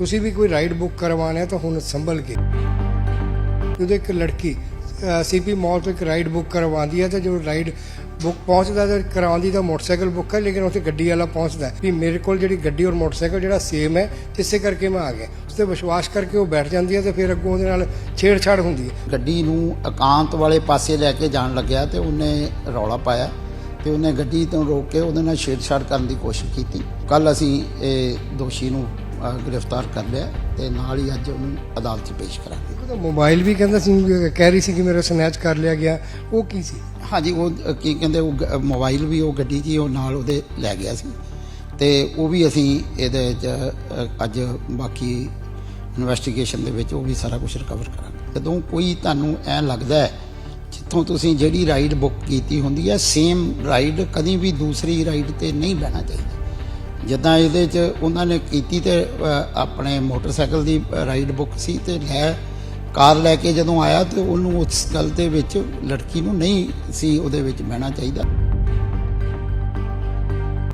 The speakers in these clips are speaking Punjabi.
ਤੁਸੀਂ ਵੀ ਕੋਈ ਰਾਈਡ ਬੁੱਕ ਕਰਵਾਉਣਾ ਹੈ ਤਾਂ ਹੁਣ ਸੰਭਲ ਕੇ। ਉਹਦੇ ਇੱਕ ਲੜਕੀ ਸੀਪੀ ਮਾਲ ਤੋਂ ਇੱਕ ਰਾਈਡ ਬੁੱਕ ਕਰਵਾਉਂਦੀ ਹੈ ਤੇ ਜੋ ਰਾਈਡ ਬੁੱਕ ਪਹੁੰਚਦਾ ਤੇ ਕਰਾਉਂਦੀ ਤਾਂ ਮੋਟਰਸਾਈਕਲ ਬੁੱਕ ਹੈ ਲੇਕਿਨ ਉੱਥੇ ਗੱਡੀ ਵਾਲਾ ਪਹੁੰਚਦਾ ਵੀ ਮੇਰੇ ਕੋਲ ਜਿਹੜੀ ਗੱਡੀ ਔਰ ਮੋਟਰਸਾਈਕਲ ਜਿਹੜਾ ਸੇਮ ਹੈ, ਇਸੇ ਕਰਕੇ ਮੈਂ ਆ ਗਿਆ। ਉਸ ਤੇ ਵਿਸ਼ਵਾਸ ਕਰਕੇ ਉਹ ਬੈਠ ਜਾਂਦੀ ਹੈ ਤੇ ਫਿਰ ਅੱਗੋਂ ਉਹਦੇ ਨਾਲ ਛੇੜਛਾੜ ਹੁੰਦੀ ਹੈ। ਗੱਡੀ ਨੂੰ ਇਕਾਂਤ ਵਾਲੇ ਪਾਸੇ ਲੈ ਕੇ ਜਾਣ ਲੱਗਿਆ ਤੇ ਉਹਨੇ ਰੌਲਾ ਪਾਇਆ ਤੇ ਉਹਨੇ ਗੱਡੀ ਤੋਂ ਰੋਕ ਕੇ ਉਹਦੇ ਨਾਲ ਛੇੜਛਾੜ ਕਰਨ ਦੀ ਕੋਸ਼ਿਸ਼ ਕੀਤੀ। ਕੱਲ ਅਸੀਂ ਇਹ ਦੋਸ਼ੀ ਨੂੰ ਗ੍ਰਿਫਤਾਰ ਕਰ ਲਿਆ ਤੇ ਨਾਲ ਹੀ ਅੱਜ ਉਹਨੂੰ ਅਦਾਲਤ 'ਚ ਪੇਸ਼ ਕਰਾਂਗੇ। ਉਹਦਾ ਮੋਬਾਈਲ ਵੀ ਕਹਿੰਦਾ ਸੀ ਕਹਿ ਰਹੀ ਸੀ ਕਿ ਮੇਰਾ ਸਨੈਚ ਕਰ ਲਿਆ ਗਿਆ। ਉਹ ਕੀ ਸੀ? ਹਾਂਜੀ ਉਹ ਅ, ਕੀ ਕਹਿੰਦੇ ਉਹ ਗ- ਮੋਬਾਈਲ ਵੀ ਉਹ ਗੱਡੀ 'ਚ ਹੀ ਉਹ ਨਾਲ ਉਹਦੇ ਲੈ ਗਿਆ ਸੀ। ਤੇ ਉਹ ਵੀ ਅਸੀਂ ਇਹਦੇ 'ਚ ਅ, ਅੱਜ ਬਾਕੀ ਇਨਵੈਸਟੀਗੇਸ਼ਨ ਦੇ ਵਿੱਚ ਉਹ ਵੀ ਸਾਰਾ ਕੁਝ ਰਿਕਵਰ ਕਰਾਂਗੇ। ਜਦੋਂ ਕੋਈ ਤੁਹਾਨੂੰ ਐ ਲੱਗਦਾ ਹੈ ਜਿੱਥੋਂ ਤੁਸੀਂ ਜਿਹੜੀ ਰਾਈਡ ਬੁੱਕ ਕੀਤੀ ਹੁੰਦੀ ਹੈ ਸੇਮ ਰਾਈਡ ਕਦੀ ਵੀ ਦੂਸਰੀ ਰਾਈਡ ਤੇ ਨਹੀਂ ਬਹਿਣਾ ਚਾਹੀਦਾ। ਜਿੱਦਾਂ ਇਹਦੇ 'ਚ ਉਹਨਾਂ ਨੇ ਕੀਤੀ ਤੇ ਆਪਣੇ ਮੋਟਰਸਾਈਕਲ ਦੀ ਰਾਈਡ ਬੁੱਕ ਸੀ ਤੇ ਲੈ, ਕਾਰ ਲੈ ਕੇ ਜਦੋਂ ਆਇਆ ਤੇ ਉਹਨੂੰ ਉਸ ਗੱਲ ਦੇ ਵਿੱਚ ਲੜਕੀ ਨੂੰ ਨਹੀਂ ਸੀ ਉਹਦੇ ਵਿੱਚ ਬਹਿਣਾ ਚਾਹੀਦਾ।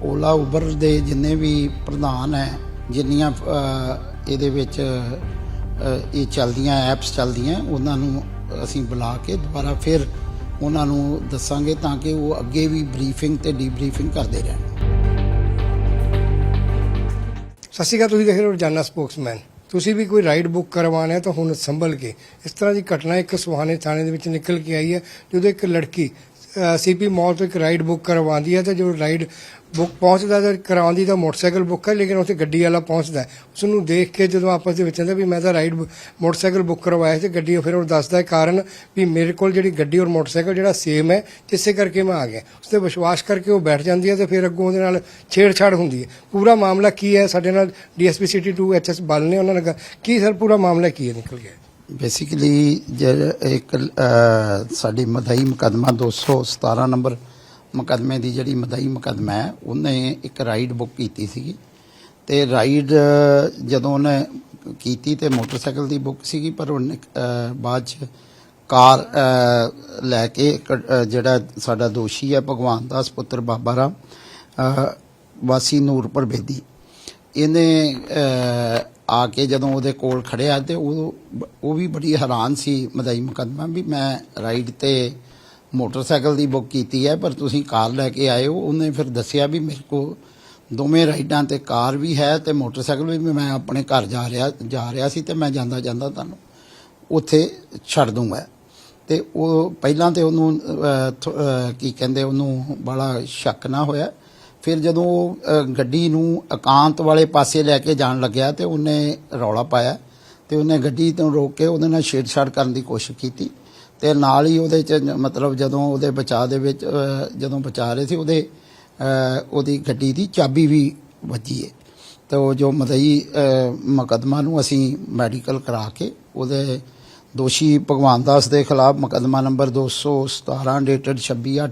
ਓਲਾ, ਉਬਰ ਦੇ ਜਿੰਨੇ ਵੀ ਪ੍ਰਧਾਨ ਹੈ, ਜਿੰਨੀਆਂ ਇਹਦੇ ਵਿੱਚ ਇਹ ਚੱਲਦੀਆਂ ਐਪਸ ਚੱਲਦੀਆਂ, ਉਹਨਾਂ ਨੂੰ ਅਸੀਂ ਬੁਲਾ ਕੇ ਦੁਬਾਰਾ ਫਿਰ ਉਹਨਾਂ ਨੂੰ ਦੱਸਾਂਗੇ ਤਾਂ ਕਿ ਉਹ ਅੱਗੇ ਵੀ ਬਰੀਫਿੰਗ ਤੇ ਡੀਬਰੀਫਿੰਗ ਕਰਦੇ ਰਹਿਣ। ਸਤਿ ਸ਼੍ਰੀ ਅਕਾਲ, ਤੁਸੀਂ ਦੇਖ ਰਹੇ ਹੋ ਰੋਜ਼ਾਨਾ ਸਪੋਕਸਮੈਨ। ਤੁਸੀਂ ਵੀ ਕੋਈ ਰਾਈਡ ਬੁੱਕ ਕਰਵਾਉਣਾ ਹੈ ਤਾਂ ਹੁਣ ਸੰਭਲ ਕੇ। ਇਸ ਤਰ੍ਹਾਂ ਦੀ ਘਟਨਾ ਇੱਕ ਸੁਹਾਣੇ ਥਾਣੇ ਦੇ ਵਿੱਚ ਨਿਕਲ ਕੇ ਆਈ ਹੈ, ਜਦੋਂ ਇੱਕ ਲੜਕੀ ਸੀਪੀ ਮਾਲ ਤੋਂ ਇੱਕ ਰਾਈਡ ਬੁੱਕ ਕਰਵਾਉਂਦੀ ਹੈ ਤੇ ਜੋ ਰਾਈਡ ਬੁੱਕ ਪਹੁੰਚਦਾ ਤੇ ਕਰਾਉਂਦੀ ਤਾਂ ਮੋਟਰਸਾਈਕਲ ਬੁੱਕ ਹੈ, ਲੇਕਿਨ ਉੱਥੇ ਗੱਡੀ ਵਾਲਾ ਪਹੁੰਚਦਾ ਹੈ। ਉਸ ਨੂੰ ਦੇਖ ਕੇ ਜਦੋਂ ਆਪਸ ਦੇ ਵਿੱਚ ਕਹਿੰਦੇ ਵੀ ਮੈਂ ਤਾਂ ਰਾਈਡ ਮੋਟਰਸਾਈਕਲ ਬੁੱਕ ਕਰਵਾਇਆ ਸੀ, ਗੱਡੀ ਫਿਰ ਉਹ ਦੱਸਦਾ ਹੈ ਕਾਰਨ ਵੀ ਮੇਰੇ ਕੋਲ ਜਿਹੜੀ ਗੱਡੀ ਔਰ ਮੋਟਰਸਾਈਕਲ ਜਿਹੜਾ ਸੇਮ ਹੈ, ਇਸੇ ਕਰਕੇ ਮੈਂ ਆ ਗਿਆ। ਉਸ ਤੇ ਵਿਸ਼ਵਾਸ ਕਰਕੇ ਉਹ ਬੈਠ ਜਾਂਦੀ ਹੈ ਤੇ ਫਿਰ ਅੱਗੋਂ ਉਹਦੇ ਨਾਲ ਛੇੜਛਾੜ ਹੁੰਦੀ ਹੈ। ਪੂਰਾ ਮਾਮਲਾ ਕੀ ਹੈ? ਸਾਡੇ ਨਾਲ ਡੀਐਸਪੀ ਸਿਟੀ 2 ਐਚਐਸ ਬਲ ਨੇ, ਉਹਨਾਂ ਨੇ ਕਿਹਾ ਕੀ ਸਰ, ਪੂਰਾ ਮਾਮਲਾ ਕੀ ਹੈ? ਨਿਕਲ ਗਿਆ। ਬੇਸਿਕਲੀ ਜਿਹੜਾ ਇੱਕ ਅ, ਸਾਡੀ ਮਦਈ ਮੁਕਦਮਾ 217 ਨੰਬਰ ਮੁਕਦਮੇ ਦੀ ਜਿਹੜੀ ਮਦਈ ਮੁਕਦਮਾ ਹੈ ਉਹਨੇ ਇੱਕ ਰਾਈਡ ਬੁੱਕ ਕੀਤੀ ਸੀਗੀ। ਤੇ ਰਾਈਡ ਜਦੋਂ ਉਹਨੇ ਕੀਤੀ ਤੇ ਮੋਟਰਸਾਈਕਲ ਦੀ ਬੁੱਕ ਸੀਗੀ ਪਰ ਉਹਨੇ ਬਾਅਦ ਚ ਕਾਰ ਲੈ ਕੇ ਜਿਹੜਾ ਸਾਡਾ ਦੋਸ਼ੀ ਹੈ ਭਗਵਾਨ ਦਾਸ ਪੁੱਤਰ ਬਾਬਾ ਰਾਮ ਵਾਸੀ ਨੂਰਪੁਰ ਬੇਦੀ। ਇਹਨੇ ਆ ਕੇ ਜਦੋਂ ਉਹਦੇ ਕੋਲ ਖੜਿਆ ਤੇ ਉਹ ਉਹ ਵੀ ਬੜੀ ਹੈਰਾਨ ਸੀ, ਮਦਈ ਮੁਕੱਦਮਾ ਵੀ ਮੈਂ ਰਾਈਡ ਤੇ ਮੋਟਰਸਾਈਕਲ ਦੀ ਬੁੱਕ ਕੀਤੀ ਹੈ, ਪਰ ਤੁਸੀਂ ਕਾਰ ਲੈ ਕੇ ਆਏ ਹੋ। ਉਹਨੇ ਫਿਰ ਦੱਸਿਆ ਵੀ ਮੇਰੇ ਕੋ ਦੋਵੇਂ ਰਾਈਡਾਂ ਤੇ ਕਾਰ ਵੀ ਹੈ ਤੇ ਮੋਟਰਸਾਈਕਲ ਵੀ ਮੈਂ ਆਪਣੇ ਘਰ ਜਾ ਰਿਹਾ ਜਾ ਰਿਹਾ ਸੀ ਤੇ ਮੈਂ ਜਾਂਦਾ ਜਾਂਦਾ ਤੁਹਾਨੂੰ ਉੱਥੇ ਛੱਡ ਦੂੰਗਾ। ਤੇ ਉਹ ਪਹਿਲਾਂ ਤੇ ਉਹਨੂੰ ਕੀ ਕਹਿੰਦੇ, ਉਹਨੂੰ ਬੜਾ ਸ਼ੱਕ ਨਾ ਹੋਇਆ। ਫਿਰ ਜਦੋਂ ਉਹ ਗੱਡੀ ਨੂੰ ਇਕਾਂਤ ਵਾਲੇ ਪਾਸੇ ਲੈ ਕੇ ਜਾਣ ਲੱਗਿਆ ਤੇ ਉਹਨੇ ਰੌਲਾ ਪਾਇਆ ਤੇ ਉਹਨੇ ਗੱਡੀ ਤੋਂ ਰੋਕ ਕੇ ਉਹਦੇ ਨਾਲ ਛੇੜਛਾੜ ਕਰਨ ਦੀ ਕੋਸ਼ਿਸ਼ ਕੀਤੀ ਤੇ ਨਾਲ ਹੀ ਉਹਦੇ ਚ ਮਤਲਬ ਜਦੋਂ ਉਹਦੇ ਬਚਾਅ ਦੇ ਵਿੱਚ ਜਦੋਂ ਬਚਾ ਰਹੇ ਸੀ ਉਹਦੇ ਉਹਦੀ ਗੱਡੀ ਦੀ ਚਾਬੀ ਵੀ ਵੱਜੀ ਹੈ ਤੇ ਉਹ ਜੋ ਮਦਈ ਮੁਕੱਦਮਾ ਨੂੰ ਅਸੀਂ ਮੈਡੀਕਲ ਕਰਾ ਕੇ ਉਹਦੇ ਦੋਸ਼ੀ ਭਗਵਾਨ ਦਾਸ ਦੇ ਖਿਲਾਫ ਮੁਕੱਦਮਾ ਨੰਬਰ 217 ਡੇਟਡ 26/8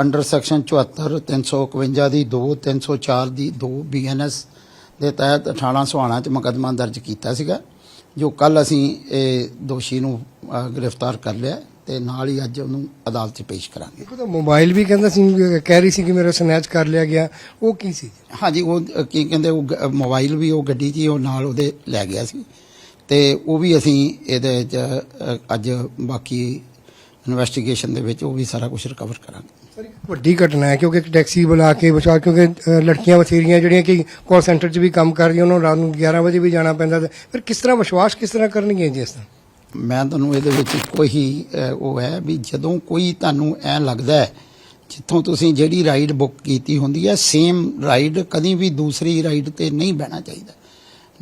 ਅੰਡਰ ਸੈਕਸ਼ਨ 74 351 ਦੀ 2 304 ਦੀ 2 ਬੀਐਨਐਸ ਦੇ ਤਹਿਤ ਥਾਣਾ ਸੁਹਾਣਾ ਚ ਮੁਕੱਦਮਾ ਦਰਜ ਕੀਤਾ ਸੀਗਾ ਜੋ ਕੱਲ ਅਸੀਂ ਇਹ ਦੋਸ਼ੀ ਨੂੰ ਗ੍ਰਿਫਤਾਰ ਕਰ ਲਿਆ ਤੇ ਨਾਲ ਹੀ ਅੱਜ ਉਹਨੂੰ ਅਦਾਲਤ 'ਚ ਪੇਸ਼ ਕਰਾਂਗੇ। ਇੱਕ ਉਹਦਾ ਮੋਬਾਈਲ ਵੀ ਕਹਿੰਦਾ ਸੀ ਕਹਿ ਰਹੀ ਸੀ ਕਿ ਮੇਰਾ ਸਨੈਚ ਕਰ ਲਿਆ ਗਿਆ ਉਹ ਕੀ ਸੀ? ਹਾਂਜੀ ਉਹ ਕੀ ਕਹਿੰਦੇ ਉਹ ਮੋਬਾਈਲ ਵੀ ਉਹ ਗੱਡੀ 'ਚ ਉਹ ਨਾਲ ਉਹਦੇ ਲੈ ਗਿਆ ਸੀ ਤੇ ਉਹ ਵੀ ਅਸੀਂ ਇਹਦੇ 'ਚ ਅੱਜ ਬਾਕੀ ਇਨਵੈਸਟੀਗੇਸ਼ਨ ਦੇ ਵਿੱਚ ਉਹ ਵੀ ਸਾਰਾ ਕੁਝ ਰਿਕਵਰ ਕਰਾਂਗੇ। ਸਰ ਇੱਕ ਵੱਡੀ ਘਟਨਾ ਹੈ ਕਿਉਂਕਿ ਇੱਕ ਟੈਕਸੀ ਬੁਲਾ ਕੇ ਬਚਾ ਕਿਉਂਕਿ ਅ, ਲੜਕੀਆਂ ਬਥੇਰੀਆਂ ਜਿਹੜੀਆਂ ਕਿ ਕਾਲ ਸੈਂਟਰ 'ਚ ਵੀ ਕੰਮ ਕਰ ਰਹੀਆਂ ਉਹਨਾਂ ਨੂੰ ਰਾਤ ਨੂੰ 11 ਵਜੇ ਵੀ ਜਾਣਾ ਪੈਂਦਾ ਤੇ ਫਿਰ ਕਿਸ ਤਰ੍ਹਾਂ ਵਿਸ਼ਵਾਸ ਕਿਸ ਤਰ੍ਹਾਂ ਕਰਨਗੀਆਂ ਜੀ ਇਸ ਤਰ੍ਹਾਂ? ਮੈਂ ਤੁਹਾਨੂੰ ਇਹਦੇ ਵਿੱਚ ਕੋਈ ਹੀ ਅ, ਉਹ ਹੈ ਵੀ ਜਦੋਂ ਕੋਈ ਤੁਹਾਨੂੰ ਐ ਲੱਗਦਾ ਹੈ ਜਿੱਥੋਂ ਤੁਸੀਂ ਜਿਹੜੀ ਰਾਈਡ ਬੁੱਕ ਕੀਤੀ ਹੁੰਦੀ ਹੈ ਸੇਮ ਰਾਈਡ ਕਦੀ ਵੀ ਦੂਸਰੀ ਰਾਈਡ ਤੇ ਨਹੀਂ ਬਹਿਣਾ ਚਾਹੀਦਾ।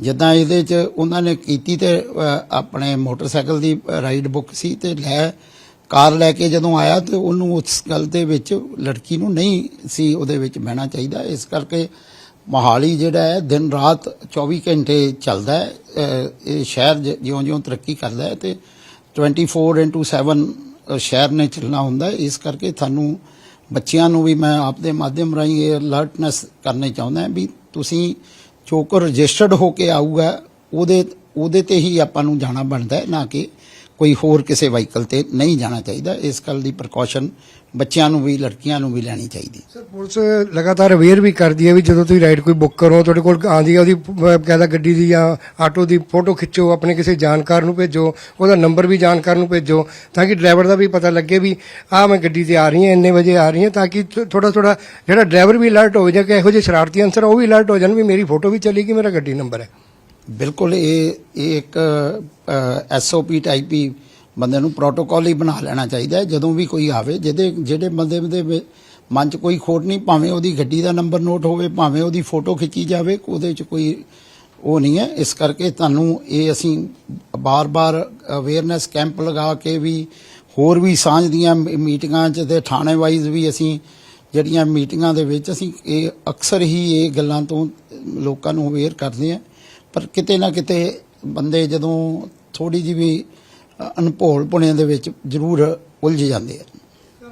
ਜਿੱਦਾਂ ਇਹਦੇ 'ਚ ਉਹਨਾਂ ਨੇ ਕੀਤੀ ਤੇ ਅ, ਆਪਣੇ ਮੋਟਰਸਾਈਕਲ ਦੀ ਰਾਈਡ ਬੁੱਕ ਸੀ ਤੇ ਲੈ ਕਾਰ ਲੈ ਕੇ ਜਦੋਂ ਆਇਆ ਤੇ ਉਹਨੂੰ ਉਸ ਗੱਲ ਦੇ ਵਿੱਚ ਲੜਕੀ ਨੂੰ ਨਹੀਂ ਸੀ ਉਹਦੇ ਵਿੱਚ ਬਹਿਣਾ ਚਾਹੀਦਾ। ਇਸ ਕਰਕੇ ਮੋਹਾਲੀ ਜਿਹੜਾ ਹੈ ਦਿਨ ਰਾਤ 24 ਘੰਟੇ ਚੱਲਦਾ ਹੈ। ਇਹ ਸ਼ਹਿਰ ਜ- ਜਿਉਂ-ਜਿਉਂ ਤਰੱਕੀ ਕਰਦਾ ਹੈ ਤੇ 24/7 ਅ, ਸ਼ਹਿਰ ਨੇ ਚੱਲਣਾ ਹੁੰਦਾ ਹੈ। ਇਸ ਕਰਕੇ ਤੁਹਾਨੂੰ ਬੱਚਿਆਂ ਨੂੰ ਵੀ ਮੈਂ ਆਪ ਦੇ ਮਾਧਿਅਮ ਰਾਹੀਂ ਇਹ ਅਲਰਟਨੈਸ ਕਰਨੇ ਚਾਹੁੰਦਾ ਵੀ ਤੁਸੀਂ ਜੋ ਕੋ ਰਜਿਸਟਰਡ ਹੋ ਕੇ ਆਊਗਾ ਉਹਦੇ ਉਹਦੇ ਤੇ ਹੀ ਆਪਾਂ ਨੂੰ ਜਾਣਾ ਬਣਦਾ ਹੈ ਨਾ ਕਿ ਕੋਈ ਹੋਰ ਕਿਸੇ ਵਹੀਕਲ ਤੇ ਨਹੀਂ ਜਾਣਾ ਚਾਹੀਦਾ। ਇਸ ਗੱਲ ਦੀ ਪ੍ਰੀਕਾਸ਼ਨ ਬੱਚਿਆਂ ਨੂੰ ਵੀ ਲੜਕੀਆਂ ਨੂੰ ਵੀ ਲੈਣੀ ਚਾਹੀਦੀ। ਸਰ ਪੁਲਿਸ ਲਗਾਤਾਰ ਅਵੇਅਰ ਵੀ ਕਰਦੀ ਹੈ ਵੀ ਜਦੋਂ ਤੁਸੀਂ ਰਾਈਡ ਕੋਈ ਬੁੱਕ ਕਰੋ ਤੁਹਾਡੇ ਕੋਲ ਆਂਦੀ ਹੈ ਉਹਦੀ ਕਹਿੰਦਾ ਗੱਡੀ ਦੀ ਜਾਂ ਆਟੋ ਦੀ ਫੋਟੋ ਖਿੱਚੋ ਆਪਣੇ ਕਿਸੇ ਜਾਣਕਾਰ ਨੂੰ ਭੇਜੋ ਉਹਦਾ ਨੰਬਰ ਵੀ ਜਾਣਕਾਰ ਨੂੰ ਭੇਜੋ ਤਾਂ ਕਿ ਡਰਾਈਵਰ ਦਾ ਵੀ ਪਤਾ ਲੱਗੇ ਵੀ ਆਹ ਮੈਂ ਗੱਡੀ ਤੇ ਆ ਰਹੀ ਹਾਂ ਇੰਨੇ ਵਜੇ ਆ ਰਹੀ ਹਾਂ ਤਾਂ ਕਿ ਥੋੜਾ ਥੋੜਾ ਜਿਹੜਾ ਡਰਾਈਵਰ ਵੀ ਅਲਰਟ ਹੋ ਜਾਵੇ ਕਿ ਇਹੋ ਜਿਹੇ ਸ਼ਰਾਰਤੀ ਅਨਸਰ ਆ, ਉਹ ਵੀ ਅਲਰਟ ਹੋ ਜਾਣ ਵੀ ਮੇਰੀ ਫੋਟੋ ਵੀ ਚੱਲੀ ਕਿ ਮੇਰਾ ਗੱਡੀ ਨੰਬਰ ਹੈ। ਬਿਲਕੁਲ ਇਹ ਇਹ ਇੱਕ ਐਸਓਪੀ ਟਾਈਪ ਹੀ ਬੰਦੇ ਨੂੰ ਪ੍ਰੋਟੋਕਾਲ ਹੀ ਬਣਾ ਲੈਣਾ ਚਾਹੀਦਾ ਹੈ, ਜਦੋਂ ਵੀ ਕੋਈ ਆਵੇ, ਜਿਹਦੇ, ਜਿਹੜੇ ਬੰਦੇ ਦੇ ਮਨ 'ਚ ਕੋਈ ਖੋਟ ਨਹੀਂ, ਭਾਵੇਂ ਉਹਦੀ ਗੱਡੀ ਦਾ ਨੰਬਰ ਨੋਟ ਹੋਵੇ, ਭਾਵੇਂ ਉਹਦੀ ਫੋਟੋ ਖਿੱਚੀ ਜਾਵੇ, ਉਹਦੇ 'ਚ ਕੋਈ ਉਹ ਨਹੀਂ ਹੈ। ਇਸ ਕਰਕੇ ਤੁਹਾਨੂੰ ਇਹ ਅਸੀਂ ਬਾਰ-ਬਾਰ ਅਵੇਅਰਨੈਸ ਕੈਂਪ ਲਗਾ ਕੇ ਵੀ ਹੋਰ ਵੀ ਸਾਂਝ ਦੀਆਂ ਮੀ- ਮੀਟਿੰਗਾਂ 'ਚ ਤੇ ਥਾਣੇ ਵਾਈਜ਼ ਵੀ ਅਸੀਂ ਜਿਹੜੀਆਂ ਮੀਟਿੰਗਾਂ ਦੇ ਵਿੱਚ ਅਸੀਂ ਇਹ ਅਕਸਰ ਹੀ ਇਹ ਗੱਲਾਂ ਤੋਂ ਲੋਕਾਂ ਨੂੰ ਅਵੇਅਰ ਕਰਦੇ ਹਾਂ। ਪਰ ਕਿਤੇ ਨਾ ਕਿਤੇ ਬੰਦੇ ਜਦੋਂ ਥੋੜੀ ਜਿਹੀ ਵੀ ਅ, ਅਣਭੋਲ ਪੁਣੇ ਦੇ ਵਿੱਚ ਜ਼ਰੂਰ ਉਲਝ ਜਾਂਦੇ ਆ।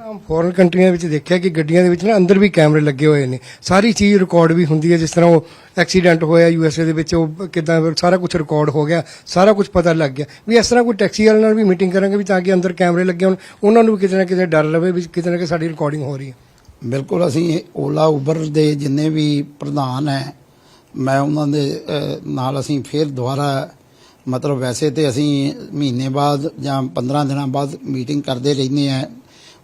ਆਮ ਫੋਰਨ ਕੰਟਰੀਆਂ ਵਿੱਚ ਦੇਖਿਆ ਕਿ ਗੱਡੀਆਂ ਦੇ ਵਿੱਚ ਨਾ ਅੰਦਰ ਵੀ ਕੈਮਰੇ ਲੱਗੇ ਹੋਏ ਨੇ। ਸਾਰੀ ਚੀਜ਼ ਰਿਕਾਰਡ ਵੀ ਹੁੰਦੀ ਹੈ ਜਿਸ ਤਰ੍ਹਾਂ ਉਹ ਐਕਸੀਡੈਂਟ ਹੋਇਆ ਯੂਐਸਏ ਦੇ ਵਿੱਚ ਉਹ ਕਿਦਾਂ ਸਾਰਾ ਕੁਝ ਰਿਕਾਰਡ ਹੋ ਗਿਆ ਸਾਰਾ ਕੁਝ ਪਤਾ ਲੱਗ ਗਿਆ। ਵੀ ਇਸ ਤਰ੍ਹਾਂ ਕੋਈ ਟੈਕਸੀ ਵਾਲੇ ਨਾਲ ਵੀ ਮੀਟਿੰਗ ਕਰਾਂਗੇ ਵੀ ਤਾਂ ਕਿ ਅੰਦਰ ਕੈਮਰੇ ਲੱਗੇ ਹੋਣ। ਉਹਨਾਂ ਨੂੰ ਵੀ ਕਿਤੇ ਨਾ ਕਿਤੇ ਡਰ ਲਵੇ ਵੀ ਕਿਤੇ ਨਾ ਕਿਤੇ ਸਾਡੀ ਰਿਕਾਰਡਿੰਗ ਹੋ ਰਹੀ ਹੈ। ਬਿਲਕੁਲ ਅਸੀਂ ਓਲਾ ਉਬਰ ਦੇ ਜਿੰਨੇ ਵੀ ਪ੍ਰਧਾਨ ਹੈ ਮੈਂ ਉਹਨਾਂ ਦੇ ਨਾਲ ਅਸੀਂ ਫਿਰ ਦੁਬਾਰਾ ਮਤਲਬ ਵੈਸੇ ਤੇ ਅਸੀਂ ਮਹੀਨੇ ਬਾਅਦ ਜਾਂ 15 ਦਿਨਾਂ ਬਾਅਦ ਮੀਟਿੰਗ ਕਰਦੇ ਰਹਿੰਦੇ ਆ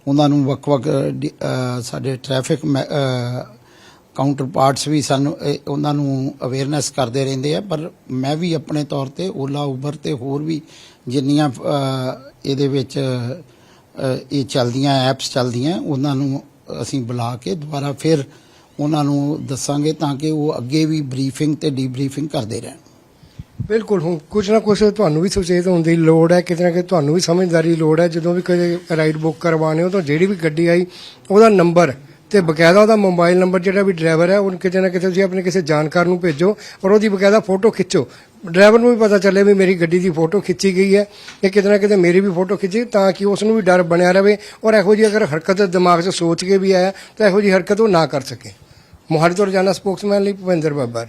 ਉਹਨਾਂ ਨੂੰ ਵੱਖ-ਵੱਖ ਡਿ- ਅ, ਸਾਡੇ ਟ੍ਰੈਫਿਕ ਕਾਊਂਟਰ ਪਾਰਟਸ ਵੀ ਸਾਨੂੰ ਉਹਨਾਂ ਨੂੰ ਅਵੇਅਰਨੈਸ ਕਰਦੇ ਰਹਿੰਦੇ ਆ। ਪਰ ਮੈਂ ਵੀ ਆਪਣੇ ਤੌਰ ਤੇ ਓਲਾ ਉਬਰ ਤੇ ਹੋਰ ਵੀ ਜਿੰਨੀਆਂ ਇਹਦੇ ਵਿੱਚ ਇਹ ਚੱਲਦੀਆਂ ਐਪਸ ਚੱਲਦੀਆਂ ਉਹਨਾਂ ਨੂੰ ਅਸੀਂ ਬੁਲਾ ਕੇ ਦੁਬਾਰਾ ਫਿਰ ਉਹਨਾਂ ਨੂੰ ਦੱਸਾਂਗੇ ਤਾਂ ਕਿ ਉਹ ਅੱਗੇ ਵੀ ਬਰੀਫਿੰਗ ਤੇ ਡੀਬਰੀਫਿੰਗ ਕਰਦੇ ਰਹਿਣ। ਬਿਲਕੁਲ, ਹੁਣ ਕੁਝ ਨਾ ਕੁਝ ਤੁਹਾਨੂੰ ਵੀ ਸੁਚੇਤ ਹੋਣ ਦੀ ਲੋੜ ਹੈ, ਕਿਤੇ ਨਾ ਕਿਤੇ ਤੁਹਾਨੂੰ ਵੀ ਸਮਝਦਾਰੀ ਲੋੜ ਹੈ। ਜਦੋਂ ਵੀ ਕੋਈ ਰਾਈਡ ਬੁੱਕ ਕਰਵਾਉਣੇ ਹੋ ਤਾਂ ਜਿਹੜੀ ਵੀ ਗੱਡੀ ਆਈ, ਉਹਦਾ ਨੰਬਰ ਤੇ ਬਕਾਇਦਾ ਉਹਦਾ ਮੋਬਾਈਲ ਨੰਬਰ ਜਿਹੜਾ ਵੀ ਡਰਾਈਵਰ ਹੈ, ਉਹਨੂੰ ਕਿਤੇ ਨਾ ਕਿਤੇ ਤੁਸੀਂ ਆਪਣੇ ਕਿਸੇ ਜਾਣਕਾਰ ਨੂੰ ਭੇਜੋ ਔਰ ਉਹਦੀ ਬਕਾਇਦਾ ਫੋਟੋ ਖਿੱਚੋ। ਡਰਾਈਵਰ ਨੂੰ ਵੀ ਪਤਾ ਚੱਲੇ ਵੀ ਮੇਰੀ ਗੱਡੀ ਦੀ ਫੋਟੋ ਖਿੱਚੀ ਗਈ ਹੈ ਤੇ ਕਿਤੇ ਨਾ ਕਿਤੇ ਮੇਰੀ ਵੀ ਫੋਟੋ ਖਿੱਚੀ, ਤਾਂ ਕਿ ਉਸ ਨੂੰ ਵੀ ਡਰ ਬਣਿਆ ਰਹੇ ਔਰ ਇਹੋ ਜਿਹੀ ਅਗਰ ਹਰਕਤ ਦਿਮਾਗ 'ਚ ਸੋਚ ਕੇ ਵੀ ਆਇਆ, ਤਾਂ ਇਹੋ ਜਿਹੀ ਹਰਕਤ ਉਹ ਨਾ ਕਰ ਸਕੇ। ਮੋਹਾਲੀ ਤੋਂ ਰੋਜ਼ਾਨਾ ਸਪੋਕਸਮੈਨ ਲਈ ਭੁਪਿੰਦਰ ਬੱਬਰ।